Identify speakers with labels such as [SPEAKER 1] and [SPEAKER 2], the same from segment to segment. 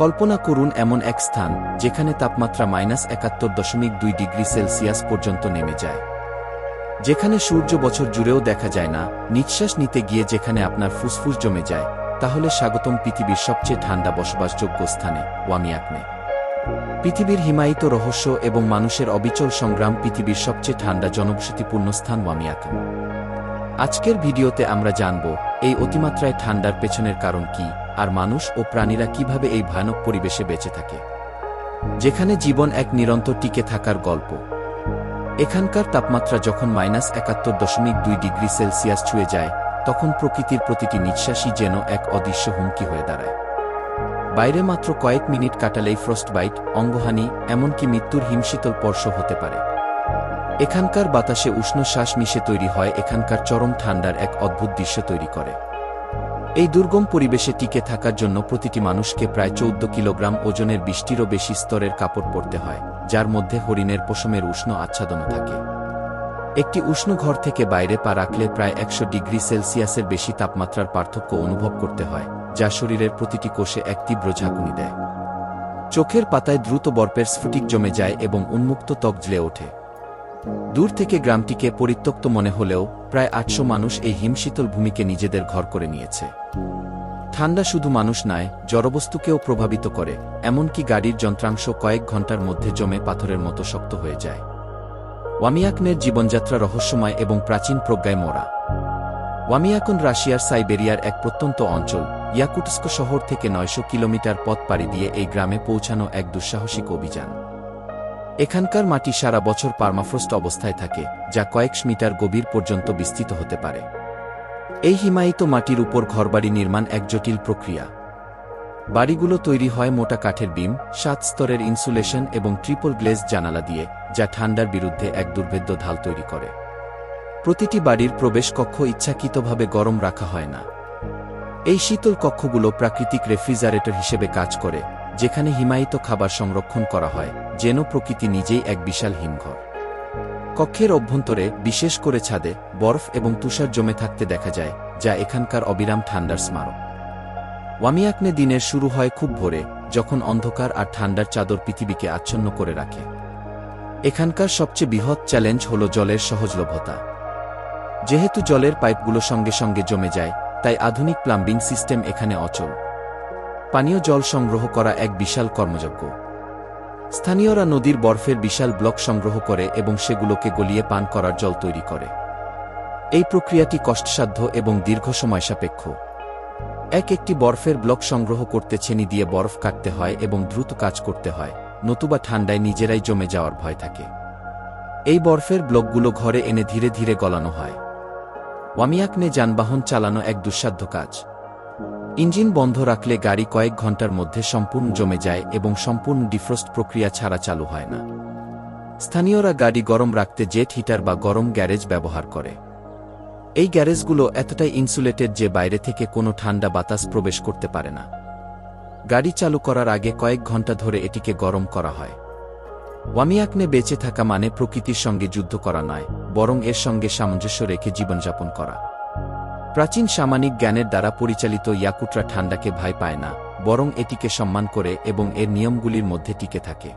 [SPEAKER 1] কল্পনা করুন এমন এক স্থান, যেখানে তাপমাত্রা মাইনাস একাত্তর দশমিক দুই ডিগ্রি সেলসিয়াস পর্যন্ত নেমে যায়। যেখানে সূর্য বছর জুড়েও দেখা যায় না, নিঃশ্বাস নিতে গিয়ে যেখানে আপনার ফুসফুস জমে যায়, তাহলে স্বাগতম পৃথিবীর সবচেয়ে ঠান্ডা বসবাসযোগ্য স্থানে, ওয়ামিয়াকনে। পৃথিবীর হিমায়িত রহস্য এবং মানুষের অবিচল সংগ্রাম পৃথিবীর সবচেয়ে ঠান্ডা জনবসতিপূর্ণ স্থান ওয়ামিয়াকন। আজকের ভিডিওতে আমরা জানব, এই অতিমাত্রায় ঠান্ডার পেছনের কারণ কি, আর মানুষ ও প্রাণীরা কীভাবে এই ভয়ানক পরিবেশে বেঁচে থাকে। যেখানে জীবন এক নিরন্তর টিকে থাকার গল্প। এখানকার তাপমাত্রা যখন মাইনাস একাত্তর দশমিক দুই ডিগ্রি সেলসিয়াস ছুঁয়ে যায়, তখন প্রকৃতির প্রতিটি নিঃশ্বাসই যেন এক অদৃশ্য হুমকি হয়ে দাঁড়ায়। বাইরে মাত্র কয়েক মিনিট কাটালেই ফ্রস্ট ফ্রস্টবাইট, অঙ্গহানি, এমনকি মৃত্যুর হিমশীতল স্পর্শ হতে পারে। এখানকার বাতাসে উষ্ণ শ্বাস মিশে তৈরি হয়, এখানকার চরম ঠান্ডার এক অদ্ভুত দৃশ্য তৈরি করে। এই দুর্গম পরিবেশে টিকে থাকার জন্য প্রতিটি মানুষকে প্রায় চৌদ্দ কিলোগ্রাম ওজনের বৃষ্টিরও বেশি স্তরের কাপড় পরতে হয়, যার মধ্যে হরিণের পশমের উষ্ণ আচ্ছাদন থাকে। একটি উষ্ণ ঘর থেকে বাইরে পা রাখলে প্রায় একশো ডিগ্রি সেলসিয়াসের বেশি তাপমাত্রার পার্থক্য অনুভব করতে হয়, যা শরীরের প্রতিটি কোষে এক তীব্র ঝাঁকুনি দেয়। চোখের পাতায় দ্রুত বরফের স্ফুটিক জমে যায় এবং উন্মুক্ত ত্বক জ্বলে ওঠে। দূর থেকে গ্রামটিকে পরিত্যক্ত মনে হলেও প্রায় আটশো মানুষ এই হিমশীতল ভূমিকে নিজেদের ঘর করে নিয়েছে। ঠান্ডা শুধু মানুষ নয়, জড়বস্তুকেও প্রভাবিত করে, এমনকি গাড়ির যন্ত্রাংশ কয়েক ঘণ্টার মধ্যে জমে পাথরের মতো শক্ত হয়ে যায়। ওয়ামিয়াকনের জীবনযাত্রা রহস্যময় এবং প্রাচীন প্রজ্ঞায় মোড়া। ওয়ামিয়াকন রাশিয়ার সাইবেরিয়ার এক প্রত্যন্ত অঞ্চল, ইয়াকুটস্ক শহর থেকে নয়শো কিলোমিটার পথ পাড়ি দিয়ে এই গ্রামে পৌঁছানো এক দুঃসাহসিক অভিযান। এখানকার মাটি সারা বছর পার্মাফ্রস্ট অবস্থায় থাকে, যা কয়েক মিটার গভীর পর্যন্ত বিস্তৃত হতে পারে। এই হিমায়িত মাটির উপর ঘরবাড়ি নির্মাণ এক জটিল প্রক্রিয়া। বাড়িগুলো তৈরি হয় মোটা কাঠের বিম, সাত স্তরের ইনসুলেশন এবং ট্রিপল গ্লেজ জানালা দিয়ে, যা ঠান্ডার বিরুদ্ধে এক দুর্ভেদ্য ঢাল তৈরি করে। প্রতিটি বাড়ির প্রবেশ কক্ষ ইচ্ছাকৃতভাবে গরম রাখা হয় না। এই শীতল কক্ষগুলো প্রাকৃতিক রেফ্রিজারেটর হিসেবে কাজ করে যেখানে হিমায়িত খাবার সংরক্ষণ করা হয়, যেন প্রকৃতি নিজেই এক বিশাল হিমঘর। কক্ষের অভ্যন্তরে, বিশেষ করে ছাদে, বরফ এবং তুষার জমে থাকতে দেখা যায়, যা এখানকার অবিরাম ঠান্ডার স্মারক। ওয়ামিয়াকনে দিনের শুরু হয় খুব ভোরে, যখন অন্ধকার আর ঠান্ডার চাদর পৃথিবীকে আচ্ছন্ন করে রাখে। এখানকার সবচেয়ে বৃহৎ চ্যালেঞ্জ হল জলের সহজলভ্যতা। যেহেতু জলের পাইপগুলো সঙ্গে সঙ্গে জমে যায়, তাই আধুনিক প্লাম্বিং সিস্টেম এখানে অচল। পানীয় জল সংগ্রহ করা এক বিশাল কর্মযজ্ঞ। স্থানীয়রা নদীর বরফের বিশাল ব্লক সংগ্রহ করে এবং সেগুলোকে গলিয়ে পান করার জল তৈরি করে। এই প্রক্রিয়াটি কষ্টসাধ্য এবং দীর্ঘ সময় সাপেক্ষ। এক একটি বরফের ব্লক সংগ্রহ করতে ছেনি দিয়ে বরফ কাটতে হয় এবং দ্রুত কাজ করতে হয়, নতুবা ঠান্ডায় নিজেরাই জমে যাওয়ার ভয় থাকে। এই বরফের ব্লকগুলো ঘরে এনে ধীরে ধীরে গলানো হয়। ওয়ামিয়াকনে যানবাহন চালানো এক দুঃসাধ্য কাজ। ইঞ্জিন বন্ধ রাখলে গাড়ি কয়েক ঘণ্টার মধ্যে সম্পূর্ণ জমে যায় এবং সম্পূর্ণ ডিফ্রস্ট প্রক্রিয়া ছাড়া চালু হয় না। স্থানীয়রা গাড়ি গরম রাখতে জেট হিটার বা গরম গ্যারেজ ব্যবহার করে। এই গ্যারেজগুলো এতটাই ইনসুলেটেড যে বাইরে থেকে কোনো ঠান্ডা বাতাস প্রবেশ করতে পারে না। গাড়ি চালু করার আগে কয়েক ঘণ্টা ধরে এটিকে গরম করা হয়। ওয়ামিয়াকনে বেঁচে থাকা মানে প্রকৃতির সঙ্গে যুদ্ধ করা নয়, বরং এর সঙ্গে সামঞ্জস্য রেখে জীবনযাপন করা। প্রাচীন সামানিক জ্ঞানের দ্বারা পরিচালিত ইয়াকুটরা ঠান্ডাকে ভয় পায় না, বরং এটিকে সম্মান করে এবং এর নিয়মগুলির মধ্যে টিকে থাকে।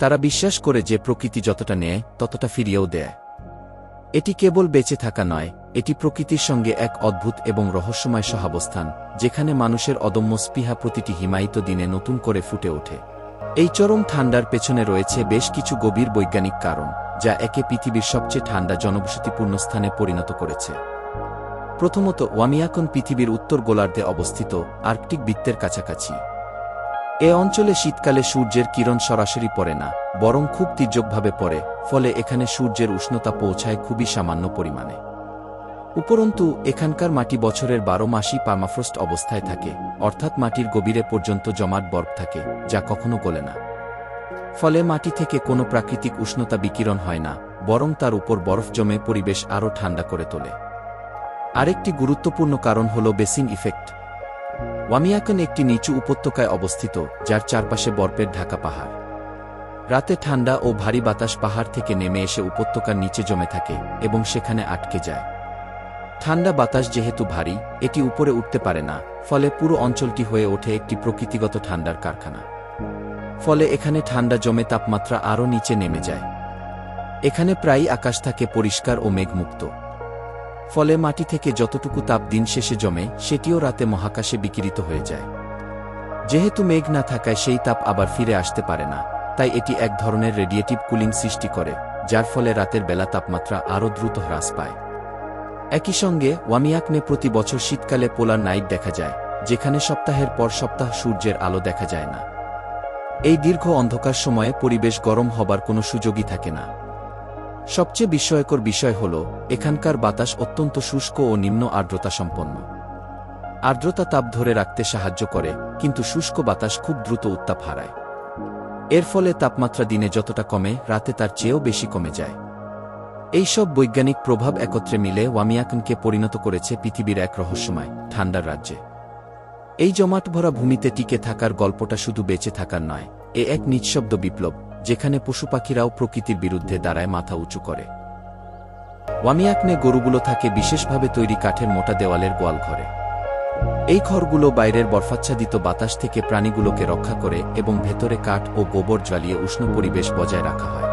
[SPEAKER 1] তারা বিশ্বাস করে যে প্রকৃতি যতটা নেয় ততটা ফিরিয়েও দেয়। এটি কেবল বেঁচে থাকা নয়, এটি প্রকৃতির সঙ্গে এক অদ্ভুত এবং রহস্যময় সহাবস্থান, যেখানে মানুষের অদম্য স্পৃহা প্রতিটি হিমায়িত দিনে নতুন করে ফুটে ওঠে। এই চরম ঠান্ডার পেছনে রয়েছে বেশ কিছু গভীর বৈজ্ঞানিক কারণ, যা একে পৃথিবীর সবচেয়ে ঠান্ডা জনবসতিপূর্ণ স্থানে পরিণত করেছে। প্রথমত ওয়ামিয়াকন পৃথিবীর উত্তর গোলার্ধে অবস্থিত আর্কটিক বৃত্তের কাছাকাছি। এ অঞ্চলে শীতকালে সূর্যের কিরণ সরাসরি পড়ে না, বরং খুব তীর্যকভাবে পড়ে, ফলে এখানে সূর্যের উষ্ণতা পৌঁছায় খুবই সামান্য পরিমাণে। উপরন্তু, এখানকার মাটি বছরের বারো মাসই পার্মাফ্রস্ট অবস্থায় থাকে, অর্থাৎ মাটির গভীরে পর্যন্ত জমাট বরফ থাকে, যা কখনো গলে না। ফলে মাটি থেকে কোনো প্রাকৃতিক উষ্ণতা বিকিরণ হয় না, বরং তার উপর বরফ জমে পরিবেশ আরও ঠান্ডা করে তোলে। আরেকটি গুরুত্বপূর্ণ কারণ হল বেসিন ইফেক্ট। ওয়ামিয়াকন একটি নিচু উপত্যকায় অবস্থিত, যার চারপাশে বরফের ঢাকা পাহাড়। রাতে ঠান্ডা ও ভারী বাতাস পাহাড় থেকে নেমে এসে উপত্যকার নিচে জমে থাকে এবং সেখানে আটকে যায়। ঠান্ডা বাতাস যেহেতু ভারী, এটি উপরে উঠতে পারে না, ফলে পুরো অঞ্চলটি হয়ে ওঠে একটি প্রকৃতিগত ঠান্ডার কারখানা। ফলে এখানে ঠান্ডা জমে তাপমাত্রা আরও নিচে নেমে যায়। এখানে প্রায়ই আকাশ থাকে পরিষ্কার ও মেঘমুক্ত। ফলে মাটি থেকে যতটুকু তাপ দিন শেষে জমে, সেটিও রাতে মহাকাশে বিকিরিত হয়ে যায়। যেহেতু মেঘ না থাকায় সেই তাপ আবার ফিরে আসতে পারে না, তাই এটি এক ধরনের রেডিয়েটিভ কুলিং সৃষ্টি করে, যার ফলে রাতের বেলা তাপমাত্রা আরও দ্রুত হ্রাস পায়। একই সঙ্গে, ওয়ামিয়াকনে প্রতি বছর শীতকালে পোলার নাইট দেখা যায়, যেখানে সপ্তাহের পর সপ্তাহ সূর্যের আলো দেখা যায় না। এই দীর্ঘ অন্ধকার সময়ে পরিবেশ গরম হবার কোনো সুযোগই থাকে না। সবচেয়ে বিস্ময়কর বিষয় হল, এখানকার বাতাস অত্যন্ত শুষ্ক ও নিম্ন আর্দ্রতা সম্পন্ন। আর্দ্রতা তাপ ধরে রাখতে সাহায্য করে, কিন্তু শুষ্ক বাতাস খুব দ্রুত উত্তাপ হারায়। এর ফলে তাপমাত্রা দিনে যতটা কমে, রাতে তার চেয়েও বেশি কমে যায়। এইসব বৈজ্ঞানিক প্রভাব একত্রে মিলে ওয়ামিয়াকনকে পরিণত করেছে পৃথিবীর এক রহস্যময়, ঠান্ডার রাজ্যে। এই জমাট ভরা ভূমিতে টিকে থাকার গল্পটা শুধু বেঁচে থাকার নয়, এ এক নিঃশব্দ বিপ্লব। যেখানে পশু পাখিরাও প্রকৃতির বিরুদ্ধে দাঁড়ায় মাথা উঁচু করে। ওয়ামিয়াকনে গরুগুলো থাকে বিশেষভাবে তৈরি কাঠের মোটা দেওয়ালের গোয়াল ঘরে। এই ঘরগুলো বাইরের বরফাচ্ছাদিত বাতাস থেকে প্রাণীগুলোকে রক্ষা করে এবং ভেতরে কাঠ ও গোবর জ্বালিয়ে উষ্ণ পরিবেশ বজায় রাখা হয়।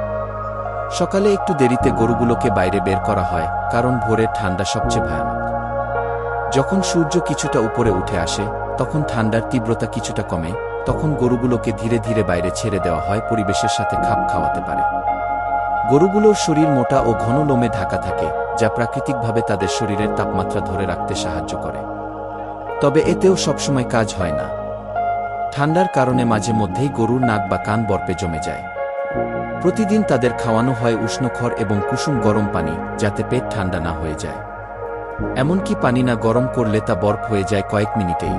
[SPEAKER 1] সকালে একটু দেরিতে গরুগুলোকে বাইরে বের করা হয়, কারণ ভোরের ঠান্ডা সবচেয়ে ভয়ানক। যখন সূর্য কিছুটা উপরে উঠে আসে, তখন ঠান্ডার তীব্রতা কিছুটা কমে তখন গরুগুলোকে ধীরে ধীরে বাইরে ছেড়ে দেওয়া হয়, পরিবেশের সাথে খাপ খাওয়াতে পারে। গরুগুলোর শরীর মোটা ও ঘন লোমে ঢাকা থাকে, যা প্রাকৃতিকভাবে তাদের শরীরের তাপমাত্রা ধরে রাখতে সাহায্য করে। তবে এতেও সবসময় কাজ হয় না। ঠান্ডার কারণে মাঝে মধ্যেই গরুর নাক বা কান বরপে জমে যায়। প্রতিদিন তাদের খাওয়ানো হয় উষ্ণখড় এবং কুসুম গরম পানি, যাতে পেট ঠান্ডা না হয়ে যায়। এমনকি পানি না গরম করলে তা বরফ হয়ে যায় কয়েক মিনিটেই।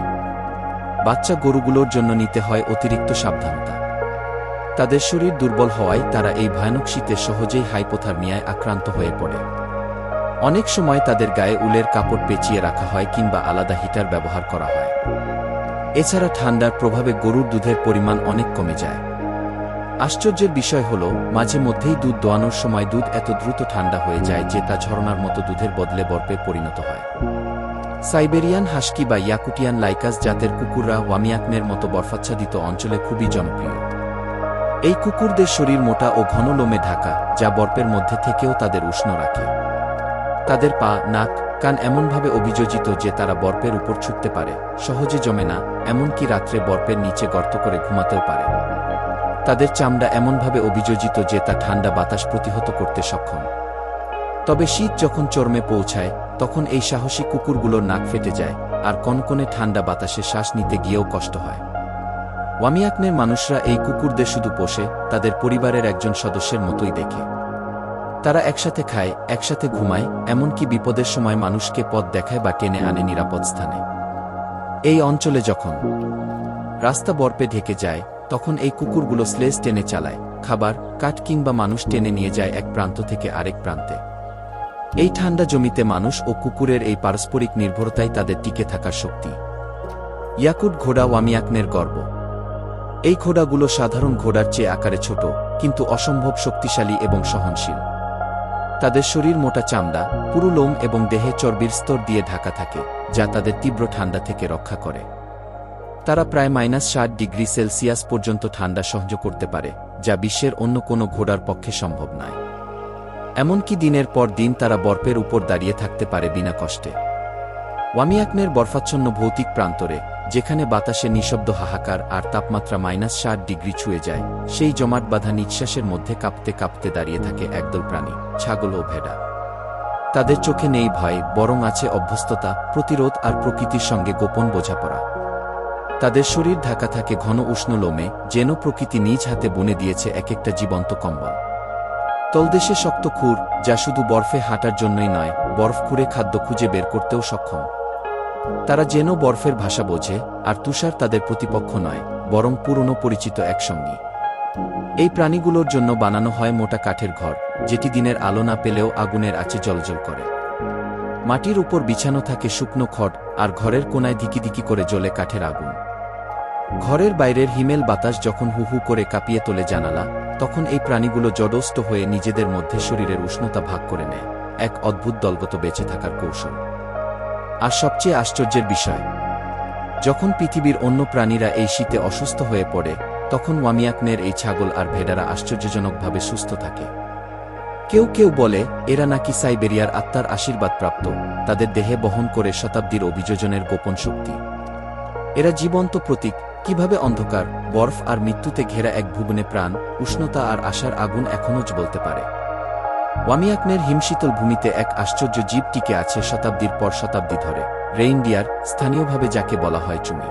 [SPEAKER 1] বাচ্চা গরুগুলোর জন্য নিতে হয় অতিরিক্ত সাবধানতা। তাদের শরীর দুর্বল হওয়ায় তারা এই ভয়ানক শীতে সহজেই হাইপোথার্মিয়ায় আক্রান্ত হয়ে পড়ে। অনেক সময় তাদের গায়ে উলের কাপড় পেঁচিয়ে রাখা হয় কিংবা আলাদা হিটার ব্যবহার করা হয়। এছাড়া ঠান্ডার প্রভাবে গরুর দুধের পরিমাণ অনেক কমে যায়। আশ্চর্যের বিষয় হল, মাঝে মধ্যেই দুধ দোয়ানোর সময় দুধ এত দ্রুত ঠান্ডা হয়ে যায় যে তা ঝরনার মতো দুধের বদলে বরফে পরিণত হয়। সাইবেরিয়ান হাস্কি বা ইয়াকুটিয়ান লাইকাস জাতের কুকুররা ওয়ামিয়াকনের মতো বরফাচ্ছাদিত অঞ্চলে খুবই জনপ্রিয়। এই কুকুরদের শরীর মোটা ও ঘন লোমে ঢাকা, যা বরফের মধ্যে থেকেও তাদের উষ্ণ রাখে। তাদের পা, নাক, কান এমনভাবে অভিযোজিত যে তারা বরফের উপর ছুটতে পারে, সহজে জমে না, এমনকি রাত্রে বরফের নিচে গর্ত করে ঘুমাতেও পারে। তাদের চামড়া এমনভাবে অভিযোজিত যে তা ঠান্ডা বাতাস প্রতিহত করতে সক্ষম। তবে শীত যখন চর্মে পৌঁছায়, তখন এই সাহসী কুকুরগুলোর নাক ফেটে যায়, আর কনকনে ঠান্ডা বাতাসে শ্বাস নিতে গিয়েও কষ্ট হয়। ওয়ামিয়াকনের মানুষরা এই কুকুরদের শুধু পোষে, তাদের পরিবারের একজন সদস্যের মতোই দেখে। তারা একসাথে খায়, একসাথে ঘুমায়, এমনকি বিপদের সময় মানুষকে পথ দেখায় বা টেনে আনে নিরাপদ স্থানে। এই অঞ্চলে যখন রাস্তা বরপে ঢেকে যায়, তখন এই কুকুরগুলো স্লেজ টেনে চালায়, খাবার, কাঠ কিংবা মানুষ টেনে নিয়ে যায় এক প্রান্ত থেকে আরেক প্রান্তে। এই ঠান্ডা জমিতে মানুষ ও কুকুরের এই পারস্পরিক নির্ভরতাই তাদের টিকে থাকার শক্তি। ইয়াকুট ঘোড়া ওয়ামিয়াকনের গর্ব। এই ঘোড়াগুলো সাধারণ ঘোড়ার চেয়ে আকারে ছোট, কিন্তু অসম্ভব শক্তিশালী এবং সহনশীল। তাদের শরীর মোটা চামড়া, পুরু লোম এবং দেহে চর্বির স্তর দিয়ে ঢাকা থাকে, যা তাদের তীব্র ঠান্ডা থেকে রক্ষা করে। তারা প্রায় মাইনাস ষাট ডিগ্রি সেলসিয়াস পর্যন্ত ঠান্ডা সহ্য করতে পারে, যা বিশ্বের অন্য কোনো ঘোড়ার পক্ষে সম্ভব নয়। এমনকি দিনের পর দিন তারা বরফের উপর দাঁড়িয়ে থাকতে পারে বিনা কষ্টে। ওয়ামিয়াকনের বরফাচ্ছন্ন ভৌতিক প্রান্তরে, যেখানে বাতাসে নিঃশব্দ হাহাকার আর তাপমাত্রা মাইনাস ষাট ডিগ্রি ছুঁয়ে যায়, সেই জমাট বাঁধা নিঃশ্বাসের মধ্যে কাঁপতে কাঁপতে দাঁড়িয়ে থাকে একদল প্রাণী, ছাগল ও ভেড়া। তাদের চোখে নেই ভয়, বরং আছে অভ্যস্ততা, প্রতিরোধ আর প্রকৃতির সঙ্গে গোপন বোঝাপড়া। তাদের শরীর ঢাকা থাকে ঘন উষ্ণ লোমে, যেন প্রকৃতি নিজ হাতে বুনে দিয়েছে এক একটা জীবন্ত কম্বল। তলদেশে শক্ত খুর, যা শুধু বরফে হাঁটার জন্যই নয়, বরফ খুঁড়ে খাদ্য খুঁজে বের করতেও সক্ষম। তারা যেন বরফের ভাষা বোঝে, আর তুষার তাদের প্রতিপক্ষ নয়, বরং পুরনো পরিচিত একসঙ্গী এই প্রাণীগুলোর জন্য বানানো হয় মোটা কাঠের ঘর, যেটি দিনের আলো না পেলেও আগুনের আঁচে জলজল করে। মাটির উপর বিছানো থাকে শুকনো খট আর ঘরের কোনায় দিকি দিকি করে জ্বলে কাঠের আগুন। ঘরের বাইরের হিমেল বাতাস যখন হু হু করে কাঁপিয়ে তোলে জানালা তখন এই প্রাণীগুলো জডস্ত হয়ে নিজেদের মধ্যে শরীরের উষ্ণতা ভাগ করে নেয়, এক অদ্ভুত দলগত বেঁচে থাকার কৌশল। আর সবচেয়ে আশ্চর্যের বিষয়, যখন পৃথিবীর অন্য প্রাণীরা এই শীতে অসুস্থ হয়ে পড়ে, তখন ওয়ামিয়াকনের এই ছাগল আর ভেড়ারা আশ্চর্যজনকভাবে সুস্থ থাকে। কেউ কেউ বলে, এরা নাকি সাইবেরিয়ার আত্মার আশীর্বাদ প্রাপ্ত তাদের দেহে বহন করে শতাব্দীর অভিযোজনের গোপন শক্তি। এরা জীবন্ত প্রতীক, কীভাবে অন্ধকার, বরফ আর মৃত্যুতে ঘেরা এক ভুবনে প্রাণ, উষ্ণতা আর আশার আগুন এখনও বলতে পারে। ওয়ামিয়াকনের হিমশীতল ভূমিতে এক আশ্চর্য জীব টিকে আছে শতাব্দীর পর শতাব্দী ধরে, রেইনডিয়ার, স্থানীয়ভাবে যাকে বলা হয় চুমি।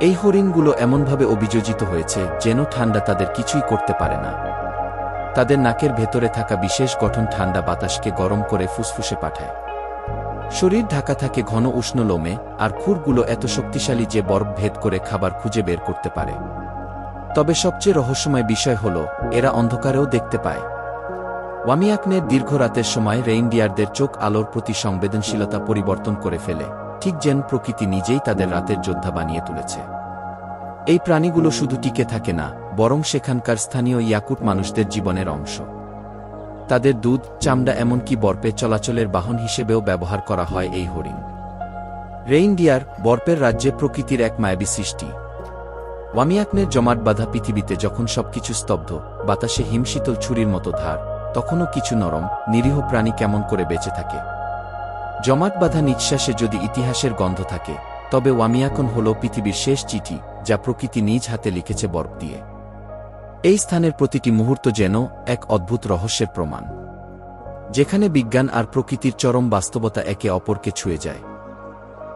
[SPEAKER 1] এই হরিণগুলো এমনভাবে অভিযোজিত হয়েছে যেন ঠান্ডা তাদের কিছুই করতে পারে না। তাদের নাকের ভেতরে থাকা বিশেষ গঠন ঠান্ডা বাতাসকে গরম করে ফুসফুসে পাঠায়। শরীর ঢাকা থাকে ঘন উষ্ণ লোমে, আর খুরগুলো এত শক্তিশালী যে বরফ ভেদ করে খাবার খুঁজে বের করতে পারে। তবে সবচেয়ে রহস্যময় বিষয় হল, এরা অন্ধকারেও দেখতে পায়। ওয়ামিয়াকনের দীর্ঘ রাতের সময় রেইনডিয়ারদের চোখ আলোর প্রতি সংবেদনশীলতা পরিবর্তন করে ফেলে, ঠিক যেন প্রকৃতি নিজেই তাদের রাতের যোদ্ধা বানিয়ে তুলেছে। এই প্রাণীগুলো শুধু টিকে থাকে না, বরং সেখানকার স্থানীয় ইয়াকুট মানুষদের জীবনের অংশ। তাদের দুধ, চামড়া এমনকি বর্পে চলাচলের বাহন হিসেবেও ব্যবহার করা হয় এই হরিণ। রেইনডিয়ার বর্পের রাজ্যে প্রকৃতির এক মায়াবী সৃষ্টি। ওয়ামিয়াকনের জমাট বাঁধা পৃথিবীতে যখন সবকিছু স্তব্ধ, বাতাসে হিমশীতল ছুরির মতো ধার, তখনও কিছু নরম, নিরীহ প্রাণী কেমন করে বেঁচে থাকে? জমাট বাঁধা নিঃশ্বাসে যদি ইতিহাসের গন্ধ থাকে, তবে ওয়ামিয়াকন হল পৃথিবীর শেষ চিঠি, যা প্রকৃতি নিজ হাতে লিখেছে বরফ দিয়ে। এই স্থানের প্রতিটি মুহূর্ত যেন এক অদ্ভুত রহস্যের প্রমাণ। যেখানে বিজ্ঞান আর প্রকৃতির চরম বাস্তবতা একে অপরকে ছুঁয়ে যায়।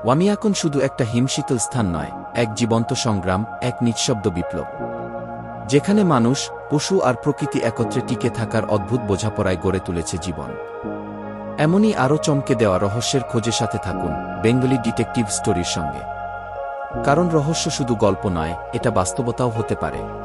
[SPEAKER 1] ওয়ামিয়াকন শুধু একটা হিমশীতল স্থান নয়, এক জীবন্ত সংগ্রাম, এক নিঃশব্দ বিপ্লব। যেখানে মানুষ, পশু আর প্রকৃতি একত্রে টিকে থাকার অদ্ভুত বোঝাপড়ায় গড়ে তুলেছে জীবন। এমনই আরও চমকে দেওয়া রহস্যের খোঁজে সাথে থাকুন বেঙ্গলি ডিটেকটিভ স্টোরির সঙ্গে। কারণ রহস্য শুধু গল্প নয়, এটা বাস্তবতাও হতে পারে।